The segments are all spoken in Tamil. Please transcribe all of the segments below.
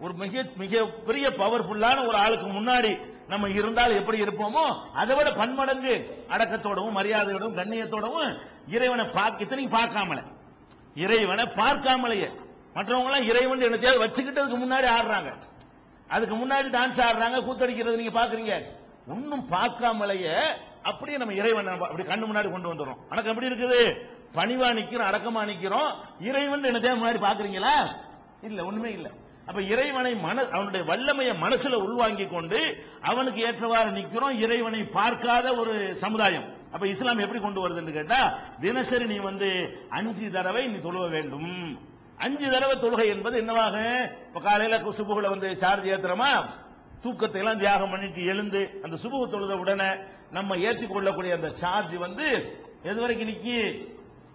ஒரு மிக மிக பெரிய பவர்ஃபுல்லான ஒரு ஆளுக்கு முன்னாடி நம்ம இருந்தால் எப்படி இருப்போமோ அதை விட பன்மடங்கு அடக்கத்தோடவும் மரியாதையோடவும் கண்ணியத்தோடவும் இறைவனை பார்க்க பார்க்காமல. இறைவனை பார்க்காமலேயே. மற்றவங்க எல்லாம் இறைவன் என்னத்தையாவது வச்சுக்கிட்டதுக்கு முன்னாடி ஆடுறாங்க. அதுக்கு முன்னாடி டான்ஸ் ஆடுறாங்க கூத்தடிக்கிறது நீங்க பாக்குறீங்க ஒன்னும் பார்க்காமலேயே அப்படியே நம்ம இறைவன் நம்ம அப்படி கண்ணு முன்னாடி கொண்டு வந்துடுறோம். எனக்கு எப்படி இருக்குது? பணிவா நிக்கிறோம் அடக்கமா நிக்கிறோம். இறைவன் என்னத்தையா முன்னாடி பாக்குறீங்களா இல்ல ஒண்ணுமே இல்ல. அப்ப இறைவனை மன அவனுடைய வல்லமையை மனசுல உள்வாங்கி கொண்டு அவனுக்கு ஏற்றவாறு நிக்கிறோம் இறைவனை பார்க்காத ஒரு சமுதாயம். அப்ப இஸ்லாம் எப்படி கொண்டு வருதுன்னு கேட்டா தினசரி நீ வந்து அஞ்சு தடவை நீ தொழுவ வேண்டும். அஞ்சு தடவை தொழுகை என்பது என்னவாக? இப்ப காலையில சுபுகளை வந்து சார்ஜ் ஏத்துறோமா? தூக்கத்தை எல்லாம் தியாகம் பண்ணிட்டு எழுந்து அந்த சுபுக தொழுத உடனே நம்ம ஏற்றி கொள்ளக்கூடிய அந்த சார்ஜ் வந்து எது வரைக்கும் நிக்கி?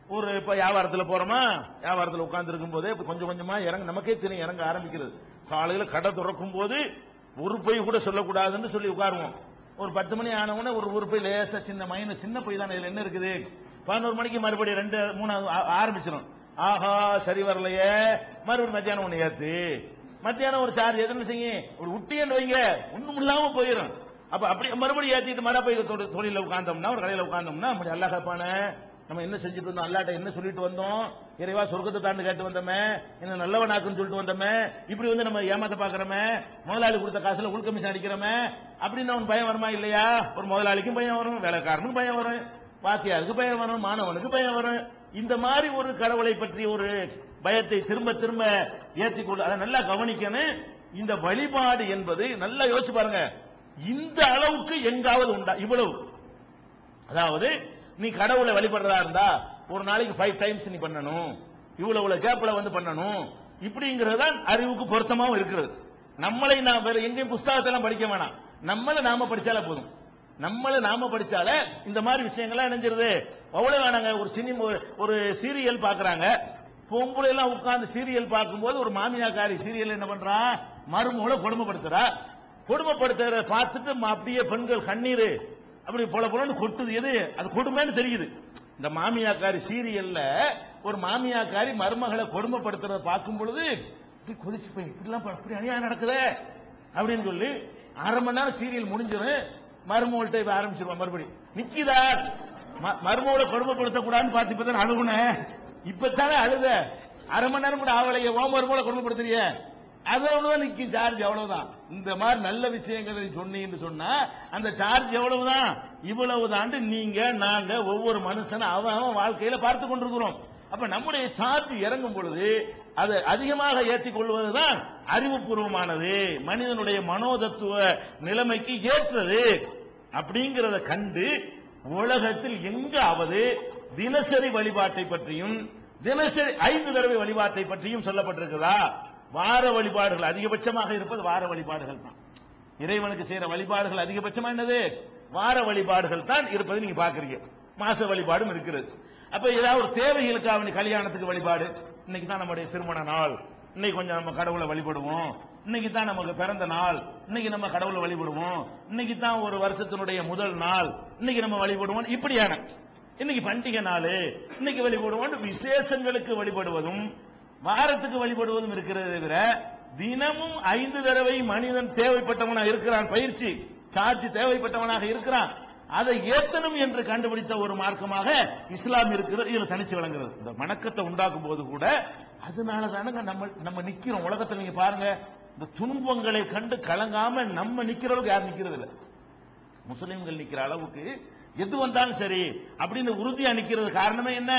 ஒரு இப்ப வியாபாரத்தில் போறோமா? வியாபாரத்தில் உட்கார்ந்து இருக்கும் போதே கொஞ்சம் கொஞ்சமா இறங்க நமக்கே தெரியும் இறங்க ஆரம்பிக்கிறது. காலையில் கடை திறக்கும் போது ஒரு பொய் கூட சொல்லக்கூடாதுன்னு சொல்லி உட்காருவோம். ஒரு பத்து மணி ஆனவுடனே ஒரு ஒரு பொய் லேசா சின்ன மைன சின்ன பொய் தானே இதுல என்ன இருக்குது? பதினோரு மணிக்கு மறுபடியும் ரெண்டு மூணாவது ஆ- ஆரம்பிச்சிடும் ஆஹா சரி வரலையே. மறுபடியும் மத்தியானம் ஒண்ணு ஏத்து. மத்தியானம் ஒரு சார்ஜ் எதுன்னு செய்யும்? ஒரு உட்டியன்னு வைங்க. ஒண்ணும் இல்லாம போயிடும் அப்ப அப்படி மறுபடியும் ஏத்திட்டு மர போய் உட்காந்தோம்னா தொழில ஒரு கடையில உட்காந்தோம்னா அப்படி அல்லா நம்ம என்ன செஞ்சுட்டு வந்தோம்? அல்லாட்ட என்ன சொல்லிட்டு வந்தோம்? இறைவா சொர்க்கத்தை தாண்டு கேட்டு வந்தோமே என்ன நல்லவனாக்குன்னு சொல்லிட்டு வந்தோமே இப்படி வந்து நம்ம ஏமாத்த பாக்குறோமே முதலாளி கொடுத்த காசுல உள் கமிஷன் அடிக்கிறோமே அப்படின்னு அவன் பயம் வருமா இல்லையா? ஒரு முதலாளிக்கும் பயம் வரும் வேலைக்காரனுக்கும் பயம் வரும் பாத்தியாருக்கு பயம் வரும் மாணவனுக்கு பயம் வரும். இந்த மாதிரி ஒரு கடவுளை பற்றி ஒரு பயத்தை திரும்ப திரும்ப ஏற்றிக்கொண்டு அதை நல்லா கவனிக்கணும். இந்த வழிபாடு என்பது நல்லா யோசிச்சு பாருங்க. இந்த அளவுக்கு எங்காவது உண்டா? இவ்வளவு. அதாவது நீ கடவுளை வழிபடுறதா இருந்தா ஒரு நாளைக்கு ஃபைவ் டைம்ஸ் நீ பண்ணணும். இவ்வளவு இவ்வளவு கேப்ல வந்து பண்ணணும். இப்படிங்கிறது தான் அறிவுக்கு பொருத்தமாகவும் இருக்கிறது. நம்மளை நாம் வேற எங்கேயும் புஸ்தகத்தெல்லாம் படிக்க வேணாம். நம்மளை நாம படிச்சாலே போதும். நம்மளை நாம படிச்சாலே இந்த மாதிரி விஷயங்கள்லாம் இணைஞ்சிருது. அவ்வளவு வேணாங்க. ஒரு சினிமா ஒரு சீரியல் பாக்குறாங்க பொம்பளை எல்லாம் உட்கார்ந்து சீரியல் பார்க்கும்போது ஒரு மாமியாக்காரி சீரியல் என்ன பண்றா? மருமகளை கொடுமைப்படுத்துறா. கொடுமைப்படுத்துற பார்த்துட்டு ம- அப்படியே பெண்கள் கண்ணீர். அப்படி போல போலன்னு கொட்டுது. எது? அது கொடுமைன்னு தெரியுது. இந்த மாமியாக்காரி சீரியல்ல ஒரு மாமியாக்காரி மருமகளை கொடுமைப்படுத்துறத பார்க்கும் பொழுது இப்படி கொதிச்சு போய் இப்படிலாம் ப- இப்படி அநியாயம் நடக்குதே அப்படின்னு சொல்லி அரை மணி நேரம் சீரியல் முடிஞ்சிடும் மருமகள்கிட்ட இப்ப ஆரம்பிச்சிருவான் மறுபடியும். நிக்கிதா ம- மருமகளை கொடுமைப்படுத்த கூடாதுன்னு பார்த்து இப்பதான் அழுகுன? இப்பதானே அழுத? அரை மணி நேரம் கூட ஆவலையே ஓ மருமகளை கொடுமைப்படுத்துறிய. அது அவ்வளவுதான் நிக்கும் சார்ஜ் அவ்வளவுதான் இந்த மாதிரி நல்ல விஷயங்களை சொன்னீங்கன்னு சொன்னா அந்த சார்ஜ் எவ்வளவுதான்? இவ்வளவுதான் நீங்க நாங்க ஒவ்வொரு மனுஷனும் அவன் அவன் வாழ்க்கையில பார்த்து கொண்டிருக்கிறோம். அப்ப நம்முடைய சார்ஜ் இறங்கும் பொழுது அதை அதிகமாக ஏற்றிக் கொள்வதுதான் அறிவுபூர்வமானது. மனிதனுடைய மனோதத்துவ நிலைமைக்கு ஏற்றது அப்படிங்கிறத கண்டு உலகத்தில் எங்காவது தினசரி வழிபாட்டை பற்றியும் தினசரி ஐந்து தடவை வழிபாட்டை பற்றியும் சொல்லப்பட்டிருக்குதா? வார வழிபாடுகள் அதிகபட்சமாக இருப்பது வார வழிபாடுகள் தான். இறைவனுக்கு செய்யற வழிபாடுகள் அதிகபட்சமா என்னது? வார வழிபாடுகள் தான் இருப்பது நீங்க பாக்குறீங்க மாச வழிபாடும் இருக்கிறது. அப்ப ஏதாவது ஒரு தேவைகளுக்கு அவனு கல்யாணத்துக்கு வழிபாடு. இன்னைக்கு தான் நம்முடைய திருமண நாள். இன்னைக்கு கொஞ்சம் நம்ம கடவுளை வழிபடுவோம். இன்னைக்கு தான் நமக்கு பிறந்த நாள். இன்னைக்கு நம்ம கடவுளை வழிபடுவோம். இன்னைக்கு தான் ஒரு வருஷத்தினுடைய முதல் நாள். இன்னைக்கு நம்ம வழிபடுவோம் இப்படியான. இன்னைக்கு பண்டிகை நாள். இன்னைக்கு வழிபடுவோம் விசேஷங்களுக்கு வழிபடுவதும் வாரத்துக்கு வழிபடுவதும் இருக்கிறது தவிர தினமும் ஐந்து தடவை மனிதன் தேவைப்பட்டவனா இருக்கிறான் பயிற்சி சார்ஜ் தேவைப்பட்டவனாக இருக்கிறான். அதை ஏத்தனும் என்று கண்டுபிடித்த ஒரு மார்க்கமாக இஸ்லாம் இருக்கிறது இதில் தனிச்சு வழங்குறது இந்த வணக்கத்தை உண்டாக்கும் போது கூட அதனால தானங்க நம்ம நம்ம நிக்கிறோம். உலகத்துல நீங்க பாருங்க இந்த துன்பங்களை கண்டு கலங்காம நம்ம நிக்கிறவங்க யாரும் நிக்கிறது இல்லை? முஸ்லிம்கள் நிக்கிற அளவுக்கு எது வந்தாலும் சரி அப்படின்னு உறுதியா நிக்கிறது காரணமே என்ன?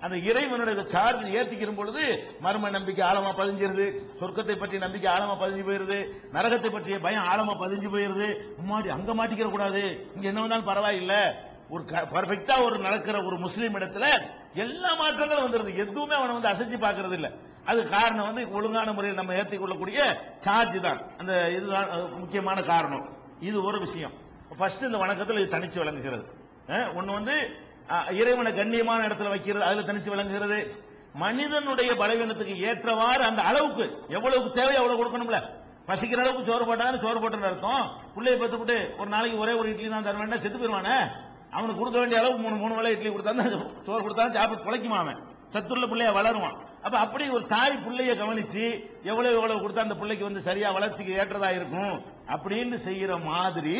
அந்த இறைவனுடைய சார்ஜ் ஏத்திக்கிற பொழுது மர்ம நம்பிக்கை ஆழமா பதிஞ்சிருது. சொர்க்கத்தை பற்றிய நம்பிக்கை ஆழமா பதிஞ்சு போயிருது. நரகத்தை பற்றிய பயம் ஆழமா பதிஞ்சு போயிருது. முன்னாடி அங்க மாட்டிக்கிற கூடாது. இங்க என்ன வந்தாலும் பரவாயில்ல. ஒரு பர்ஃபெக்டா ஒரு நடக்கிற ஒரு முஸ்லீம் இடத்துல எல்லா மாற்றங்களும் வந்துருது. எதுவுமே அவனை வந்து அசைச்சு பாக்குறது இல்ல அது காரணம் வந்து ஒழுங்கான முறையில் நம்ம ஏற்றிக் கொள்ளக்கூடிய சார்ஜ் தான். அந்த இதுதான் முக்கியமான காரணம். இது ஒரு விஷயம். ஃபர்ஸ்ட் இந்த வணக்கத்தில் இது தனிச்சு விளங்குகிறது. ஒன்று வந்து இறைவனை கண்ணியமான இடத்துல வைக்கிறது அதுல தனிச்சு விளங்குகிறது. மனிதனுடைய பலவீனத்துக்கு ஏற்றவாறு அந்த அளவுக்கு எவ்வளவுக்கு தேவை அவ்வளவு கொடுக்கணும்ல. பசிக்கிற அளவுக்கு சோறு போட்டாலும் சோறு போட்டுன்னு அர்த்தம். பிள்ளைய பத்துக்கிட்டு ஒரு நாளைக்கு ஒரே ஒரு இட்லி தான் தர வேண்டாம் செத்து போயிருவானே அவனுக்கு கொடுக்க வேண்டிய அளவுக்கு மூணு மூணு வேலை இட்லி கொடுத்தா சோறு கொடுத்தா சாப்பிட்டு பிழைக்குமா அவன்? சத்துள்ள பிள்ளைய வளருவான். அப்ப அப்படி ஒரு தாய் பிள்ளைய கவனிச்சு எவ்வளவு எவ்வளவு கொடுத்தா அந்த பிள்ளைக்கு வந்து சரியா வளர்ச்சிக்கு ஏற்றதா இருக்கும்? அப்படின்னு செய்யற மாதிரி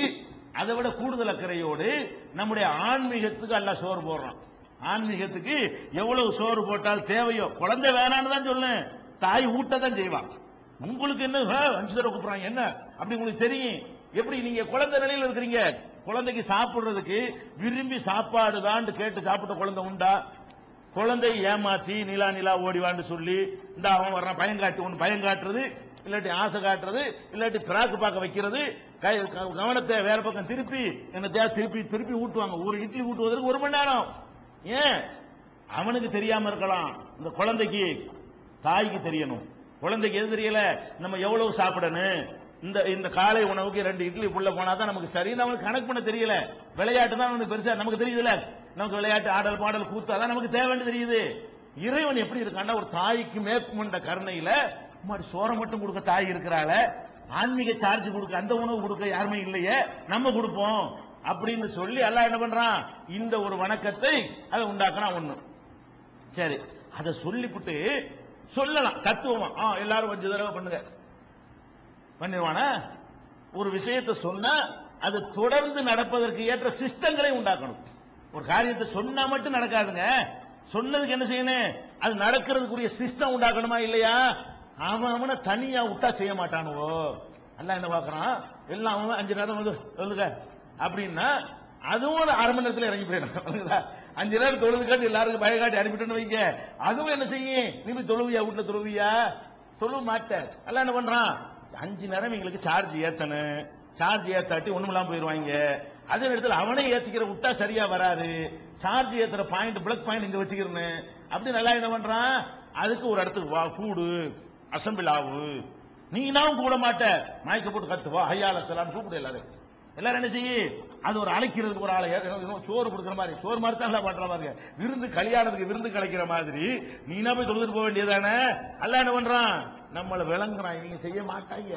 அதை விட கூடுதல் அக்கறையோடு நம்முடைய ஆன்மீகத்துக்கு அல்ல சோறு போடுறான். ஆன்மீகத்துக்கு எவ்வளவு சோறு போட்டால் தேவையோ? குழந்தை வேணான்னு தான் சொல்லு தாய் ஊட்ட தான் செய்வான் உங்களுக்கு என்ன? அஞ்சு தடவை கூப்பிடுறாங்க. என்ன? அப்படி உங்களுக்கு தெரியும். எப்படி நீங்க குழந்தை நிலையில இருக்கிறீங்க? குழந்தைக்கு சாப்பிடுறதுக்கு விரும்பி சாப்பாடு தான் கேட்டு சாப்பிட்ட குழந்தை உண்டா? குழந்தை ஏமாத்தி நிலா நிலா ஓடிவான்னு சொல்லி இந்த அவன் வர்றான். பயம் காட்டி ஒன்று பயம் காட்டுறது இல்லாட்டி ஆசை காட்டுறது இல்லாட்டி பிராக்கு பார்க்க வைக்கிறது கவனத்தை வேற பக்கம் திருப்பி என்ன திருப்பி திருப்பி ஊட்டுவாங்க. ஒரு இட்லி ஊட்டுவதற்கு ஒரு மணி நேரம். ஏன்? அவனுக்கு தெரியாம இருக்கலாம். இந்த குழந்தைக்கு தாய்க்கு தெரியணும். குழந்தைக்கு எது தெரியல? நம்ம எவ்வளவு சாப்பிடணும்? இந்த இந்த காலை உணவுக்கு ரெண்டு இட்லி உள்ள போனா தான் நமக்கு சரின்னு அவனுக்கு கணக்கு பண்ண தெரியல. விளையாட்டு தான் அவனுக்கு பெருசா நமக்கு தெரியுதுல நமக்கு விளையாட்டு ஆடல் பாடல் கூத்து அதான் நமக்கு தேவைன்னு தெரியுது. இறைவன் எப்படி இருக்கான்னா ஒரு தாய்க்கு மேற்கொண்ட கருணையில மாதிரி சோரம் மட்டும் கொடுக்க தாய் இருக்கிறாள ஆன்மீக சார்ஜ் கொடுக்க அந்த உணவு கொடுக்க யாருமே இல்லையே நம்ம கொடுப்போம். அப்படின்னு சொல்லி அல்லாஹ் என்ன பண்றான்? இந்த ஒரு வணக்கத்தை அதை உண்டாக்கலாம் ஒண்ணு. சரி அதை சொல்லிவிட்டு சொல்லலாம் தத்துவமா. ஆ எல்லாரும் கொஞ்ச தடவை பண்ணுங்க. பண்ணிடுவானா? ஒரு விஷயத்தை சொன்னா அது தொடர்ந்து நடப்பதற்கு ஏற்ற சிஸ்டங்களை உண்டாக்கணும். ஒரு காரியத்தை சொன்னா மட்டும் நடக்காதுங்க. சொன்னதுக்கு என்ன செய்யணும்? அது நடக்கிறதுக்குரிய சிஸ்டம் உண்டாக்கணுமா இல்லையா? அவன் அவனை தனியா விட்டா செய்ய மாட்டானுவோ? எல்லாம் என்ன பாக்குறான் எல்லாம் அவன் அஞ்சு நேரம் வந்து சொல்லுங்க அப்படின்னா அதுவும் ஒரு அரை மணி நேரத்தில் இறங்கி போயிடும் அஞ்சு நேரம் தொழுது காட்டி எல்லாருக்கும் பய காட்டி வைங்க. அதுவும் என்ன செய்யும்? நீ போய் தொழுவியா? வீட்டுல தொழுவியா? தொழுவ மாட்டேன் எல்லாம் என்ன பண்றான்? அஞ்சு நேரம் எங்களுக்கு சார்ஜ் ஏத்தணும் சார்ஜ் ஏத்தாட்டி ஒண்ணுமெல்லாம் போயிருவாங்க. அதே நேரத்தில் அவனே ஏத்திக்கிற விட்டா சரியா வராது. சார்ஜ் ஏத்துற பாயிண்ட் பிளக் பாயிண்ட் இங்க வச்சுக்கிறேன்னு அப்படி நல்லா என்ன பண்றான்? அதுக்கு ஒரு இடத்துக்கு வா கூடு. அசம்பிளாவு நீனாவும் நீ நான் கூட மாட்ட. மயக்க போட்டு கத்துவா ஐயால சலாம் கூப்பிடு எல்லாரும் எல்லாரும் என்ன செய்யு? அது ஒரு அழைக்கிறதுக்கு ஒரு ஆளை சோறு கொடுக்குற மாதிரி. சோறு மாதிரி தான் எல்லாம் பண்ற மாதிரி. விருந்து கல்யாணத்துக்கு விருந்து கலைக்கிற மாதிரி. நீனா போய் தொழுதுட்டு போக வேண்டியதானே அல்ல என்ன பண்றான்? நம்மளை விளங்குறான். இவங்க செய்ய மாட்டாங்க.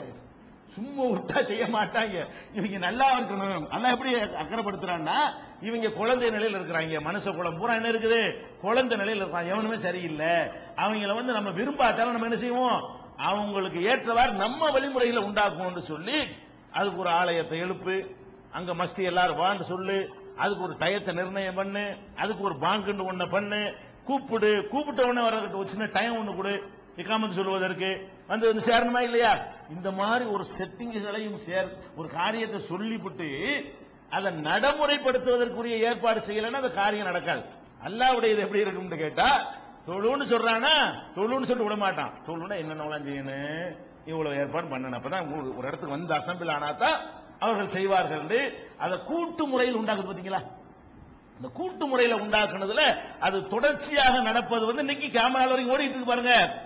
சும்மா விட்டா செய்ய மாட்டாங்க. இவங்க நல்லா இருக்கணும். நல்லா எப்படி அக்கறைப்படுத்துறான்னா இவங்க குழந்தை நிலையில் இருக்கிறாங்க. மனுஷ குளம் பூரா என்ன இருக்குது? குழந்தை நிலையில் இருக்கிறாங்க எவனுமே சரியில்லை. அவங்கள வந்து நம்ம விரும்பாட்டாலும் நம்ம என்ன செய்வோம்? அவங்களுக்கு ஏற்றவாறு நம்ம வழிமுறையில உண்டாக்குவோம்னு சொல்லி அதுக்கு ஒரு ஆலயத்தை எழுப்பு. அங்க மஸ்தி எல்லாரும் வான்னு சொல்லு. அதுக்கு ஒரு டயத்தை நிர்ணயம் பண்ணு. அதுக்கு ஒரு பாங்குன்னு ஒன்ன பண்ணு. கூப்பிடு. கூப்பிட்ட உடனே வர்றதுக்கு ஒரு சின்ன டைம் ஒண்ணு கொடு. இக்காமத்து சொல்லுவதற்கு. வந்து வந்து சேரணுமா இல்லையா? இந்த மாதிரி ஒரு செட்டிங்குகளையும் சேர் ஒரு காரியத்தை சொல்லிவிட்டு அதை நடைமுறைப்படுத்துவதற்குரிய ஏற்பாடு செய்யலைன்னா அந்த காரியம் நடக்காது. அல்லாவுடையது எப்படி இருக்கும்னு கேட்டா தொழுன்னு சொல்றானா தொழுன்னு சொல்லிட்டு விட மாட்டான் தொழுனா என்னென்னலாம் செய்யணும் இவ்வளவு ஏற்பாடு பண்ணணும். அப்பதான் ஒரு- இடத்துக்கு வந்து அசம்பிள் ஆனாதான் அவர்கள் செய்வார்கள் என்று அதை கூட்டு முறையில் உண்டாக்கு பாத்தீங்களா? இந்த கூட்டு முறையில உண்டாக்குனதுல அது தொடர்ச்சியாக நடப்பது வந்து இன்னைக்கு கேமரா வரைக்கும் ஓடிட்டு இருக்கு பாருங்க.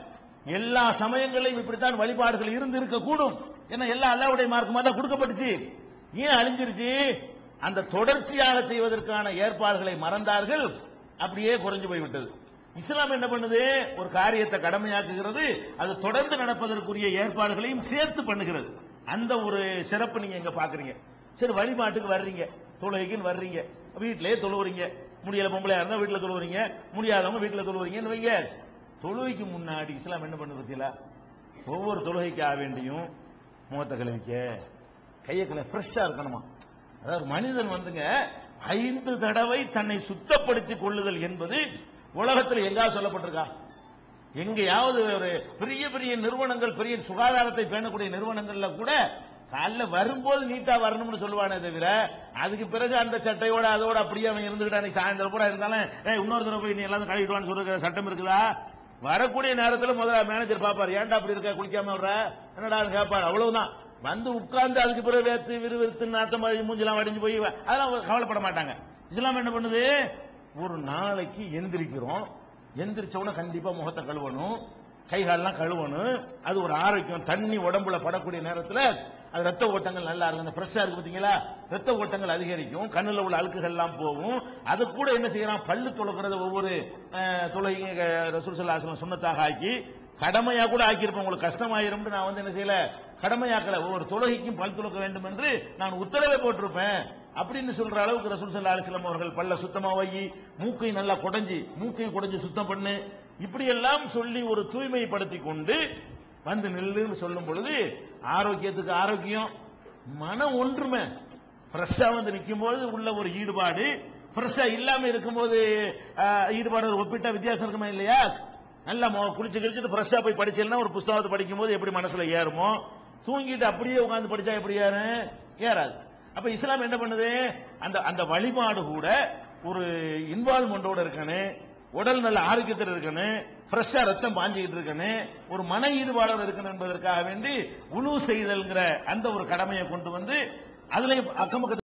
எல்லா சமயங்களையும் இப்படித்தான் வழிபாடுகள் இருந்து இருக்க கூடும். ஏன்னா எல்லா அல்லாவுடைய மார்க்கமாக தான் கொடுக்கப்பட்டுச்சு. ஏன் அழிஞ்சிருச்சு? அந்த தொடர்ச்சியாக செய்வதற்கான ஏற்பாடுகளை மறந்தார்கள். அப்படியே குறைஞ்சு போய்விட்டது. இஸ்லாம் என்ன பண்ணுது? ஒரு காரியத்தை கடமையாக்குகிறது. அது தொடர்ந்து நடப்பதற்குரிய ஏற்பாடுகளையும் சேர்த்து பண்ணுகிறது. அந்த ஒரு சிறப்பு நீங்க இங்க பாக்குறீங்க. சரி வழிபாட்டுக்கு வர்றீங்க. தொழுகைக்குன்னு வர்றீங்க. வீட்டிலேயே தொழுவுறீங்க. முடியல பொம்பளையா இருந்தா வீட்டுல தொழுவுறீங்க. முடியாதவங்க வீட்டுல தொழுவுறீங்கன்னு வைங்க. தொழுகைக்கு முன்னாடி இஸ்லாம் என்ன பண்ணு பத்தியில? ஒவ்வொரு தொழுகைக்காக வேண்டியும் முகத்தை கழுவிக்க கையை கழுவி ஃப்ரெஷ்ஷா இருக்கணுமா? அதாவது மனிதன் வந்துங்க ஐந்து தடவை தன்னை சுத்தப்படுத்திக் கொள்ளுதல் என்பது உலகத்தில் எங்கா சொல்லப்பட்டிருக்கா? எங்கேயாவது ஒரு பெரிய பெரிய நிறுவனங்கள் பெரிய சுகாதாரத்தை பேணக்கூடிய நிறுவனங்கள்ல கூட காலைல வரும்போது நீட்டா வரணும்னு சொல்லுவானே தவிர அதுக்கு பிறகு அந்த சட்டையோட அதோட அப்படியே அவன் இருந்துகிட்டான். சாயந்தரம் கூட இருந்தாலும் ஏய் இன்னொரு தடவை போய் நீ எல்லாம் கழுவிடுவான்னு சொல்ற சட்டம் இருக்குதா? வரக்கூடிய நேரத்தில் முதல்ல மேனேஜர் பார்ப்பார். ஏன்டா அப்படி இருக்க? குளிக்காம வர்ற? என்னடா கேட்பாரு. அவ்வளவுதான். வந்து உட்கார்ந்து அதுக்கு பிறகு வேத்து விறுவிறுத்து நாட்டம் மாதிரி மூஞ்செல்லாம் வடிஞ்சு போய் அதெல்லாம் கவலைப்பட மாட்டாங்க. இஸ்லாம் என்ன பண்ணுது? ஒரு நாளைக்கு எந்திரிக்கிறோம். எந்திரிச்ச உடனே கண்டிப்பா முகத்தை கழுவணும். கை காலெல்லாம் கழுவணும். அது ஒரு ஆரோக்கியம். தண்ணி உடம்புல படக்கூடிய நேரத்தில் அது ரத்த ஓட்டங்கள் நல்லா இருக்கும். ஃப்ரெஷ்ஷாக இருக்கு பார்த்தீங்களா? ரத்த ஓட்டங்கள் அதிகரிக்கும். கண்ணில் உள்ள அழுக்குகள் எல்லாம் போகும். அது கூட என்ன செய்யறான் பல்லு துளக்குறத ஒவ்வொரு துளை தொழுகை ரசூல் சுண்ணத்தாக ஆக்கி கடமையா கூட ஆக்கியிருப்பேன் உங்களுக்கு கஷ்டமாயிரும் நான் வந்து என்ன செய்யல? கடமையாக்கல. ஒவ்வொரு தொழுகைக்கும் பல் துளக்க வேண்டும் என்று நான் உத்தரவை போட்டிருப்பேன். அப்படின்னு சொல்ற அளவுக்கு ரசூல் சல்லா அலிஸ்லாம் அவர்கள் பல்ல சுத்தமா வை மூக்கை நல்லா குடைஞ்சி மூக்கையும் குடைஞ்சு சுத்தம் பண்ணு. இப்படி எல்லாம் சொல்லி ஒரு தூய்மைப்படுத்தி கொண்டு வந்து நில்லுன்னு சொல்லும் பொழுது ஆரோக்கியத்துக்கு ஆரோக்கியம். மன ஒன்றுமை. ஃப்ரெஷ்ஷாக வந்து நிற்கும் போது உள்ள ஒரு ஈடுபாடு. ஃப்ரெஷ்ஷாக இல்லாமல் இருக்கும்போது ஈடுபாடு ஒப்பிட்டா ஒப்பிட்ட வித்தியாசம் இருக்குமா இல்லையா? நல்லா குளிச்சு கிழிச்சிட்டு ஃப்ரெஷ்ஷாக போய் படிச்சேன்னா ஒரு புஸ்தகத்தை படிக்கும்போது எப்படி மனசில் ஏறுமோ? தூங்கிட்டு அப்படியே உட்காந்து படித்தா எப்படி ஏறும் ஏறாது. அப்போ இஸ்லாம் என்ன பண்ணுது? அந்த அந்த வழிபாடு கூட ஒரு இன்வால்மெண்டோட இருக்கணும். உடல் நல்ல ஆரோக்கியத்தில் இருக்கணும். ஃப்ரெஷ்ஷா ரத்தம் பாஞ்சிக்கிட்டு இருக்கணும் ஒரு மன ஈடுபாடோட இருக்கணும் என்பதற்காக வேண்டி உழு செய்தல்ங்கிற அந்த ஒரு கடமையை கொண்டு வந்து அதுல அக்கம்